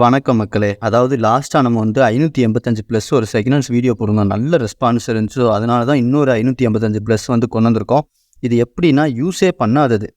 வணக்கம் மக்களே. அதாவது லாஸ்ட்டாக நம்ம வந்து ஐநூற்றி எண்பத்தஞ்சு ப்ளஸ் ஒரு செகண்ட் வீடியோ போடுங்க நல்ல ரெஸ்பான்ஸ் இருந்துச்சு. அதனால தான் இன்னொரு ஐநூற்றி எண்பத்தஞ்சு ப்ளஸ் வந்து கொண்டு வந்திருக்கோம் இது எப்படின்னா யூஸே பண்ணாதது.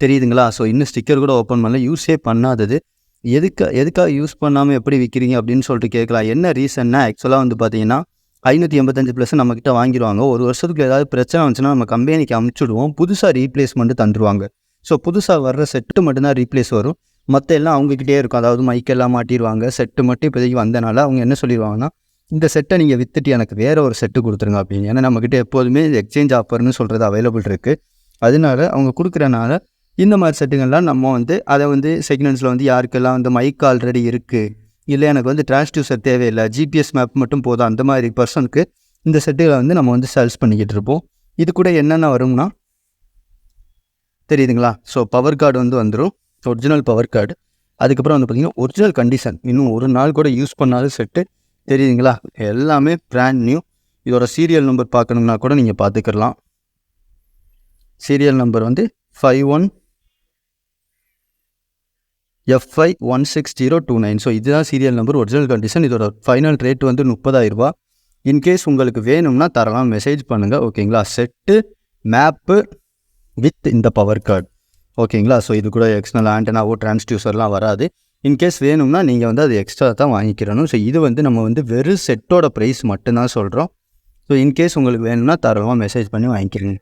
தெரியுதுங்களா? ஸோ இன்னும் ஸ்டிக்கர் கூட ஓப்பன் பண்ணல. யூஸே பண்ணாதது. எதுக்கு எதுக்காக யூஸ் பண்ணாமல் எப்படி விற்கிறீங்க அப்படின்னு சொல்லிட்டு கேட்கலாம். என்ன ரீசன்னா ஆக்சுவலாக வந்து பார்த்தீங்கன்னா ஐநூற்றி எண்பத்தஞ்சு ப்ளஸ் நம்மக்கிட்ட வாங்கிடுவாங்க. ஒரு வருஷத்துக்கு ஏதாவது பிரச்சனை வந்துச்சுன்னா நம்ம கம்பெனிக்கு அமுச்சுடுவோம். புதுசாக ரீப்ளேஸ்மெண்ட்டு தந்துடுவாங்க ஸோ புதுசாக வர்ற செட்டு மட்டும்தான் ரீப்ளேஸ் வரும். மற்ற எல்லாம் அவங்கக்கிட்டே இருக்கும். அதாவது மைக்கெல்லாம் மாட்டிடுவாங்க செட்டு மட்டும் இப்போதைக்கு வந்தனால அவங்க என்ன சொல்லிடுவாங்கன்னா இந்த செட்டை நீங்கள் வித்துட்டு எனக்கு வேறு ஒரு செட்டு கொடுத்துருங்க அப்படின்னு. ஏன்னா நம்மக்கிட்ட எப்போதுமே எக்ஸ்சேஞ்ச் ஆஃபர்னு சொல்கிறது அவைலபிள் இருக்குது அதனால அவங்க கொடுக்குறனால இந்த மாதிரி செட்டுங்கள்லாம் நம்ம வந்து அதை வந்து செகண்ட் வந்து யாருக்கெல்லாம் வந்து மைக் ஆல்ரெடி இருக்குது இல்லை எனக்கு வந்து டிரான்ஸ்டியூசர் தேவையில்லை ஜிபிஎஸ் மேப் மட்டும் போதும் அந்த மாதிரி பர்சனுக்கு இந்த செட்டுகளை வந்து நம்ம வந்து சேல்ஸ் பண்ணிக்கிட்டு இருப்போம். இது கூட என்னென்ன வரும்னா தெரியுதுங்களா? ஸோ பவர் கார்டு வந்து வந்துடும் ஒரிஜினல் பவர் கார்டு அதுக்கப்புறம் வந்து பார்த்திங்கன்னா ஒரிஜினல் கண்டிஷன் இன்னும் ஒரு நாள் கூட யூஸ் பண்ணாத செட்டு தெரியுதுங்களா? எல்லாமே பிராண்ட் நியூ இதோட சீரியல் நம்பர் பார்க்கணுன்னா கூட நீங்கள் பார்த்துக்கலாம். சீரியல் நம்பர் வந்து five one F I one six zero two nine so இதுதான் சீரியல் நம்பர் ஒரிஜினல் கண்டிஷன் இதோட ஃபைனல் ரேட் வந்து முப்பதாயிரரூபா இன்கேஸ் உங்களுக்கு வேணும்னா தரலாம். மெசேஜ் பண்ணுங்கள் ஓகேங்களா செட்டு மேப்பு வித் இந்த பவர் கார்டு ஓகேங்களா? ஸோ இது கூட எக்ஸ்டர்னல் ஆண்டனாவோ டிரான்ஸ்டியூசர்லாம் வராது. இன்கேஸ் வேணும்னா நீங்கள் வந்து அது எக்ஸ்ட்ரா தான் வாங்கிக்கிறணும். ஸோ இது வந்து நம்ம வந்து வெறும் செட்டோட ப்ரைஸ் மட்டும்தான் சொல்கிறோம் ஸோ இன்கேஸ் உங்களுக்கு வேணும்னா தாராளமாக மெசேஜ் பண்ணி வாங்கிக்கிறீங்க.